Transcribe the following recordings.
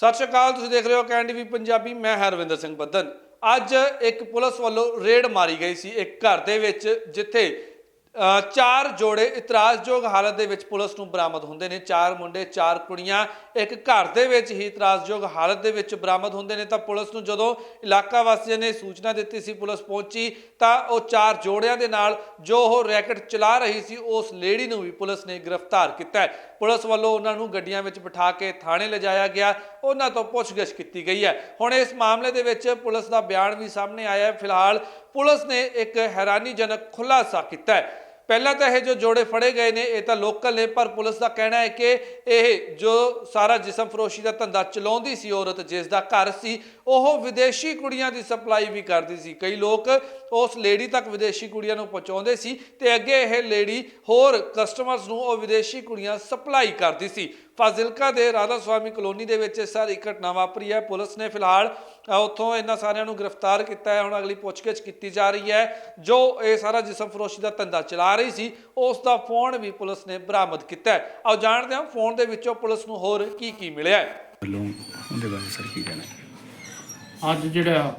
ਸਤਿ ਸ਼੍ਰੀ ਅਕਾਲ, ਤੁਸੀਂ ਦੇਖ ਰਹੇ ਹੋ ਕੈਨ ਟੀਵੀ ਪੰਜਾਬੀ, ਮੈਂ ਹਰਵਿੰਦਰ ਸਿੰਘ ਬੱਦਨ। ਅੱਜ ਇੱਕ ਪੁਲਿਸ ਵੱਲੋਂ ਰੇਡ ਮਾਰੀ ਗਈ ਸੀ ਇੱਕ ਘਰ ਦੇ ਵਿੱਚ, ਜਿੱਥੇ ਚਾਰ ਜੋੜੇ ਇਤਰਾਜ਼ਯੋਗ ਹਾਲਤ ਦੇ ਵਿੱਚ ਪੁਲਿਸ ਨੂੰ ਬਰਾਮਦ ਹੁੰਦੇ ਨੇ। ਚਾਰ ਮੁੰਡੇ, ਚਾਰ ਕੁੜੀਆਂ, ਇੱਕ ਘਰ ਦੇ ਵਿੱਚ ਹੀ ਇਤਰਾਜ਼ਯੋਗ ਹਾਲਤ ਦੇ ਵਿੱਚ ਬਰਾਮਦ ਹੁੰਦੇ ਨੇ। ਤਾਂ ਪੁਲਿਸ ਨੂੰ ਜਦੋਂ ਇਲਾਕਾ ਵਾਸੀਆਂ ਨੇ ਸੂਚਨਾ ਦਿੱਤੀ ਸੀ, ਪੁਲਿਸ ਪਹੁੰਚੀ, ਤਾਂ ਉਹ ਚਾਰ ਜੋੜਿਆਂ ਦੇ ਨਾਲ ਜੋ ਉਹ ਰੈਕਟ ਚਲਾ ਰਹੀ ਸੀ, ਉਸ ਲੇਡੀ ਨੂੰ ਵੀ ਪੁਲਿਸ ਨੇ ਗ੍ਰਿਫਤਾਰ ਕੀਤਾ ਪੁਲਿਸ ਵੱਲੋਂ ਉਹਨਾਂ ਨੂੰ ਗੱਡੀਆਂ ਵਿੱਚ ਬਿਠਾ ਕੇ ਥਾਣੇ ਲਿਜਾਇਆ ਗਿਆ। ਉਹਨਾਂ ਤੋਂ ਪੁੱਛਗਿੱਛ ਕੀਤੀ ਗਈ ਹੈ। ਹੁਣ ਇਸ ਮਾਮਲੇ ਦੇ ਵਿੱਚ ਪੁਲਿਸ ਦਾ ਬਿਆਨ ਵੀ ਸਾਹਮਣੇ ਆਇਆ ਹੈ। ਫਿਲਹਾਲ ਪੁਲਿਸ ਨੇ ਇੱਕ ਹੈਰਾਨੀਜਨਕ ਖੁਲਾਸਾ ਕੀਤਾ ਹੈ। ਪਹਿਲਾਂ ਤਾਂ ਇਹ ਜੋ ਜੋੜੇ ਫੜੇ ਗਏ ਨੇ, ਇਹ ਤਾਂ ਲੋਕਲ ਨੇ, ਪਰ ਪੁਲਿਸ ਦਾ ਕਹਿਣਾ ਹੈ ਕਿ ਇਹ ਜੋ ਸਾਰਾ ਜਿਸਮ ਫਰੋਸ਼ੀ ਦਾ ਧੰਦਾ ਚਲਾਉਂਦੀ ਸੀ ਔਰਤ, ਜਿਸ ਦਾ ਘਰ ਸੀ, ਉਹ ਵਿਦੇਸ਼ੀ ਕੁੜੀਆਂ ਦੀ ਸਪਲਾਈ ਵੀ ਕਰਦੀ ਸੀ। ਕਈ ਲੋਕ ਉਸ ਲੇਡੀ ਤੱਕ ਵਿਦੇਸ਼ੀ ਕੁੜੀਆਂ ਨੂੰ ਪਹੁੰਚਾਉਂਦੇ ਸੀ ਤੇ ਅੱਗੇ ਇਹ ਲੇਡੀ ਹੋਰ ਕਸਟਮਰਸ ਨੂੰ ਉਹ ਵਿਦੇਸ਼ੀ ਕੁੜੀਆਂ ਸਪਲਾਈ ਕਰਦੀ ਸੀ। ਫਾਜ਼ਿਲਕਾ ਦੇ ਰਾਧਾ ਸੁਆਮੀ ਕਲੋਨੀ ਦੇ ਵਿੱਚ ਇਹ ਸਾਰੀ ਘਟਨਾ ਵਾਪਰੀ ਹੈ। ਪੁਲਿਸ ਨੇ ਫਿਲਹਾਲ ਉੱਥੋਂ ਇਹਨਾਂ ਸਾਰਿਆਂ ਨੂੰ ਗ੍ਰਿਫਤਾਰ ਕੀਤਾ ਹੈ। ਹੁਣ ਅਗਲੀ ਪੁੱਛਗਿੱਛ ਕੀਤੀ ਜਾ ਰਹੀ ਹੈ। ਜੋ ਇਹ ਸਾਰਾ ਜਿਸਮ ਫਰੋਸ਼ੀ ਦਾ ਧੰਦਾ ਚਲਾ ਰਹੀ ਸੀ ਉਸ ਦਾ ਫੋਨ ਵੀ ਪੁਲਿਸ ਨੇ ਬਰਾਮਦ ਕੀਤਾ ਹੈ। ਆਓ ਜਾਣਦੇ ਹਾਂ ਫੋਨ ਦੇ ਵਿੱਚੋਂ ਪੁਲਿਸ ਨੂੰ ਹੋਰ ਕੀ ਕੀ ਮਿਲਿਆ ਹੈ। ਵੱਲੋਂ ਉਹਦੇ ਬਾਰੇ ਸਰ ਕੀ ਕਹਿਣਾ? ਅੱਜ ਜਿਹੜਾ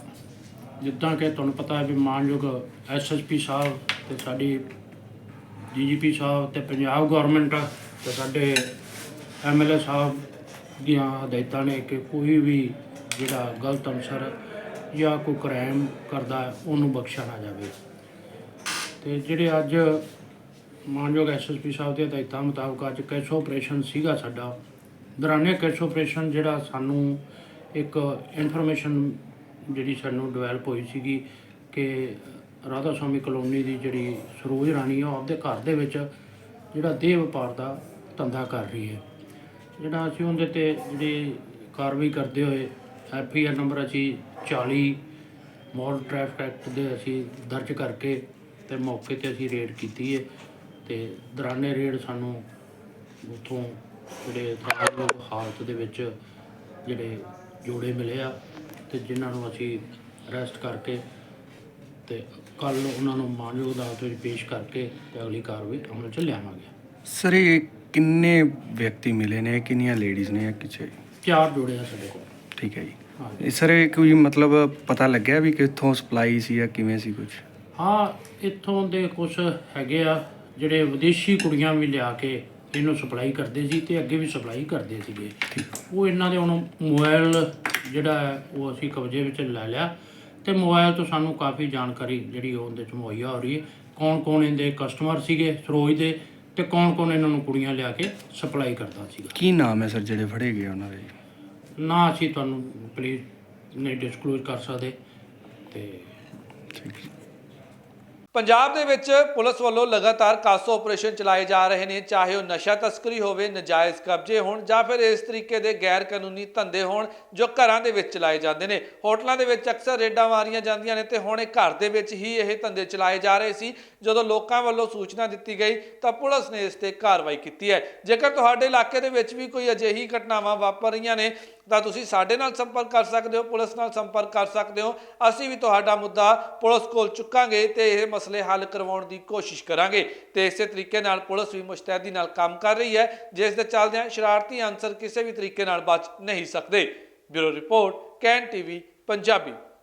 ਜਿੱਦਾਂ ਕਿ ਤੁਹਾਨੂੰ ਪਤਾ ਹੈ ਵੀ ਮਾਨਯੋਗ ਐਸਐਸਪੀ ਸਾਹਿਬ ਤੇ ਸਾਡੀ ਡੀਜੀਪੀ ਸਾਹਿਬ ਤੇ ਪੰਜਾਬ ਗਵਰਨਮੈਂਟ ਤੇ ਸਾਡੇ ਐਮਐਲਏ ਸਾਹਿਬ ਦੀਆਂ ਹਦਾਇਤਾਂ ਨੇ ਕਿ ਕੋਈ ਵੀ ਜਿਹੜਾ ਗਲਤ ਅਨਸਰ ਜਾਂ ਕੋਈ ਕ੍ਰਾਈਮ ਕਰਦਾ ਉਹਨੂੰ ਬਖਸ਼ਿਆ ਨਾ ਜਾਵੇ। ਤੇ ਜਿਹੜੇ ਅੱਜ ਮਾਨਯੋਗ ਐਸਐਸਪੀ ਸਾਹਿਬ ਦੇ ਹਦਾਇਤਾਂ ਮੁਤਾਬਕ ਅੱਜ ਕੈਸ਼ ਆਪਰੇਸ਼ਨ ਸੀਗਾ ਸਾਡਾ। ਦੌਰਾਨੇ ਕੈਸ਼ ਆਪਰੇਸ਼ਨ ਜਿਹੜਾ ਸਾਨੂੰ ਇੱਕ ਇਨਫੋਰਮੇਸ਼ਨ ਜਿਹੜੀ ਸਾਨੂੰ ਡਿਵੈਲਪ ਹੋਈ ਸੀਗੀ ਕਿ ਰਾਧਾ ਸਵਾਮੀ ਕਲੋਨੀ ਦੀ ਜਿਹੜੀ ਸਰੋਜ ਰਾਣੀ ਆ ਉਹ ਆਪਦੇ ਘਰ ਦੇ ਵਿੱਚ ਜਿਹੜਾ ਦੇਹ ਵਪਾਰ ਦਾ ਧੰਦਾ ਕਰ ਰਹੀ ਹੈ। ਜਿਹੜਾ ਅਸੀਂ ਉਹਦੇ ਤੇ ਜਿਹੜੀ ਕਾਰਵਾਈ ਕਰਦੇ ਹੋਏ ਐਫ ਆਈ ਆਰ ਨੰਬਰ ਅਸੀਂ 40 ਮੋਰ ਟ੍ਰੈਫਿਕ ਐਕਟ ਦੇ ਅਸੀਂ ਦਰਜ ਕਰਕੇ ਤੇ ਮੌਕੇ ਤੇ ਅਸੀਂ ਰੇਡ ਕੀਤੀ ਹੈ ਤੇ ਦੌਰਾਨੇ ਰੇਡ ਸਾਨੂੰ ਉਥੋਂ ਜਿਹੜੇ ਖਰਾਬ ਹਾਲਤ ਦੇ ਵਿੱਚ ਜਿਹੜੇ ਜੋੜੇ ਮਿਲੇ ਆ ਤੇ ਜਿਨ੍ਹਾਂ ਨੂੰ ਅਸੀਂ ਅਰੈਸਟ ਕਰਕੇ ਤੇ ਕੱਲ ਉਹਨਾਂ ਨੂੰ ਮਾਨਯੋਗ ਅਦਾਲਤ ਵਿੱਚ ਪੇਸ਼ ਕਰਕੇ ਤੇ ਅਗਲੀ ਕਾਰਵਾਈ ਅਮਲ ਚ ਲਿਆਵਾਂਗੇ। ਸਰ ਇਹ ਕਿੰਨੇ ਵਿਅਕਤੀ ਮਿਲੇ ਨੇ? ਕਿੰਨੀਆਂ ਲੇਡੀਜ਼ ਨੇ ਕਿਛੇ? ਚਾਰ ਜੋੜੇ ਆ ਸਾਡੇ ਕੋਲ। ਠੀਕ ਹੈ ਜੀ। ਇਹ ਸਰ ਇਹ ਕੋਈ ਮਤਲਬ ਪਤਾ ਲੱਗਿਆ ਵੀ ਕਿੱਥੋਂ ਸਪਲਾਈ ਸੀ ਜਾਂ ਕਿਵੇਂ ਸੀ ਕੁਝ ਹਾਂ ਇੱਥੋਂ ਦੇ ਕੁਝ ਹੈਗੇ ਆ ਜਿਹੜੇ ਵਿਦੇਸ਼ੀ ਕੁੜੀਆਂ ਵੀ ਲਿਆ ਕੇ ਇਹਨੂੰ ਸਪਲਾਈ ਕਰਦੇ ਸੀ ਤੇ ਅੱਗੇ ਵੀ ਸਪਲਾਈ ਕਰਦੇ ਸੀਗੇ। ਉਹ ਇਹਨਾਂ ਦੇ ਹੁਣ ਮੋਬਾਈਲ ਜਿਹੜਾ ਉਹ ਅਸੀਂ ਕਬਜ਼ੇ ਵਿੱਚ ਲੈ ਲਿਆ ਤੇ ਮੋਬਾਈਲ ਤੋਂ ਸਾਨੂੰ ਕਾਫੀ ਜਾਣਕਾਰੀ ਜਿਹੜੀ ਉਹਦੇ ਚ ਮੁਹੱਈਆ ਹੋ ਰਹੀ ਹੈ। ਕੌਣ ਕੌਣ ਇਹਦੇ ਕਸਟਮਰ ਸੀਗੇ ਸਰੋਜ ਦੇ ਤੇ ਕੌਣ ਕੌਣ ਇਹਨਾਂ ਨੂੰ ਕੁੜੀਆਂ ਲਿਆ ਕੇ ਸਪਲਾਈ ਕਰਦਾ ਸੀਗਾ। ਕੀ ਨਾਮ ਹੈ ਸਰ ਜਿਹੜੇ ਫੜੇ ਗਏ ਉਹਨਾਂ ਦੇ? ਨਾ ਅਸੀਂ ਤੁਹਾਨੂੰ ਪਲੀਜ਼ ਨਹੀਂ ਡਿਸਕਲੋਜ਼ ਕਰ ਸਕਦੇ ਤੇ ਠੀਕ ਹੈ। ਪੰਜਾਬ ਦੇ ਵਿੱਚ ਪੁਲਿਸ ਵੱਲੋਂ ਲਗਾਤਾਰ ਕਾਸੋ ਆਪਰੇਸ਼ਨ ਚਲਾਏ ਜਾ ਰਹੇ ਨੇ, ਚਾਹੇ ਉਹ ਨਸ਼ਾ ਤਸਕਰੀ ਹੋਵੇ, ਨਜਾਇਜ਼ ਕਬਜ਼ੇ ਹੋਣ ਜਾਂ ਫਿਰ ਇਸ ਤਰੀਕੇ ਦੇ ਗੈਰ ਕਾਨੂੰਨੀ ਧੰਦੇ ਹੋਣ ਜੋ ਘਰਾਂ ਦੇ ਵਿੱਚ ਚਲਾਏ ਜਾਂਦੇ ਨੇ। ਹੋਟਲਾਂ ਦੇ ਵਿੱਚ ਅਕਸਰ ਰੇਡਾਂ ਮਾਰੀਆਂ ਜਾਂਦੀਆਂ ਨੇ ਤੇ ਹੁਣ ਇਹ ਘਰ ਦੇ ਵਿੱਚ ਹੀ ਇਹ ਧੰਦੇ ਚਲਾਏ ਜਾ ਰਹੇ ਸੀ। ਜਦੋਂ ਲੋਕਾਂ ਵੱਲੋਂ ਸੂਚਨਾ ਦਿੱਤੀ ਗਈ, ਤਾਂ ਪੁਲਿਸ ਨੇ ਇਸ ਤੇ ਕਾਰਵਾਈ ਕੀਤੀ ਹੈ। ਜੇਕਰ ਤੁਹਾਡੇ ਇਲਾਕੇ ਦੇ ਵਿੱਚ ਵੀ ਕੋਈ ਅਜਿਹੀ ਘਟਨਾਵਾਂ ਵਾਪਰ ਰਹੀਆਂ ਨੇ ਤਾਂ ਤੁਸੀਂ ਸਾਡੇ ਨਾਲ ਸੰਪਰਕ ਕਰ ਸਕਦੇ ਹੋ, ਪੁਲਿਸ ਨਾਲ ਸੰਪਰਕ ਕਰ ਸਕਦੇ ਹੋ। ਅਸੀਂ ਵੀ ਤੁਹਾਡਾ ਮੁੱਦਾ ਪੁਲਿਸ ਕੋਲ ਚੁੱਕਾਂਗੇ ਤੇ ਇਹ ਮਸਲੇ ਹੱਲ ਕਰਵਾਉਣ ਦੀ ਕੋਸ਼ਿਸ਼ ਕਰਾਂਗੇ। ਤੇ ਇਸੇ ਤਰੀਕੇ ਨਾਲ ਪੁਲਿਸ ਵੀ ਮੁਸ਼ਤੈਦੀ ਨਾਲ ਕੰਮ ਕਰ ਰਹੀ ਹੈ, ਜਿਸ ਦੇ ਚੱਲਦਿਆਂ ਸ਼ਰਾਰਤੀ ਅਨਸਰ ਕਿਸੇ ਵੀ ਤਰੀਕੇ ਨਾਲ ਬਚ ਨਹੀਂ ਸਕਦੇ। Bureau report, can TV, Punjabi.